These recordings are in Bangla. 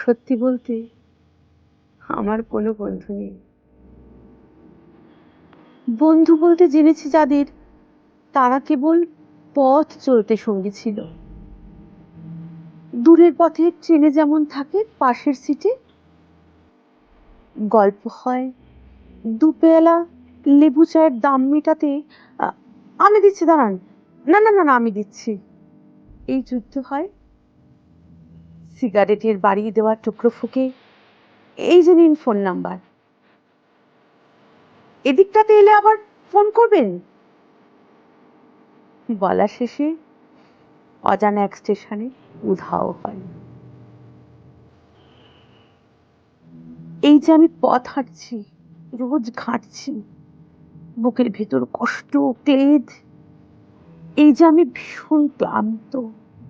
সত্যি বলতে আমার কোনো বন্ধু নেই। বন্ধু বলতে জেনেছি যাদের তারা কেবল পথ চলতে সঙ্গী ছিল। দূরের পথে ট্রেনে যেমন থাকে, পাশের সিটে গল্প হয়। দুপেলা লেবু চায়ের দাম মেটাতে আমি দিচ্ছি, দাঁড়ান। না না না না, আমি দিচ্ছি। এই যুদ্ধ হয় সিগারেটের বাড়িয়ে দেওয়ার টুকরো ফুকে। এই যে নিন ফোন নাম্বার। এদিকটাতে এলে আবার ফোন করবেন? বলা শেষে অজানা এক স্টেশনে উধাও হয়। এই যে আমি পথ হাঁটছি, রোজ ঘাঁটছি, বুকের ভেতর কষ্ট, ক্লেদ, এই যে আমি ভীষণ ক্লান্ত,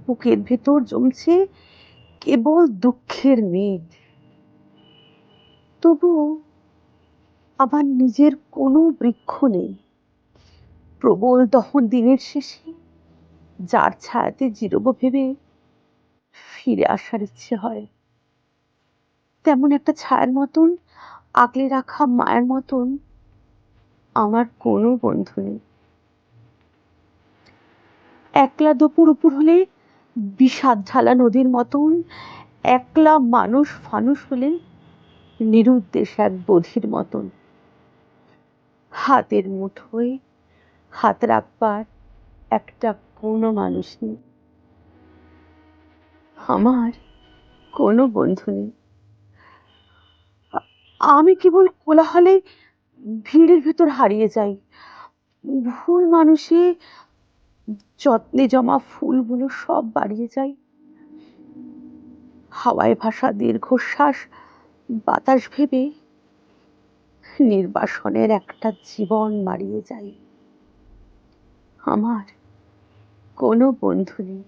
বুকের ভেতর জমছে কেবল দুঃখের মেঘ। তবুও আমার নিজের কোনো বৃক্ষ নেই। প্রবল দহন দিনের শেষে যার ছায়াতে জিরব ভেবে ফিরে আসার ইচ্ছে হয়। তেমন একটা ছায়ার মতন, আগলে রাখা মায়ের মতন আমার কোনো বন্ধু নেই। একলা দুপুর উপর হলে বিষাদ ঢালা নদীর মতন একলা মানুষ ফানুষ হলে নিরুদ্দেশ এক বধির মতন। হাতের মুঠোয় হাত রাখবার একটা কোনো মানুষ নেই। আমার কোনো বন্ধু নেই। আমি কেবল কোলাহলে ভিড়ের ভেতর হারিয়ে যাই। ভুল মানুষে যত্নে জমা ফুলগুলো সব বাড়িয়ে যায় হাওয়ায় ভাসা দীর্ঘশ্বাস, বাতাস ভেবে নির্বাসনের একটা জীবন মারিয়ে যায় আমার কোনো বন্ধু নেই।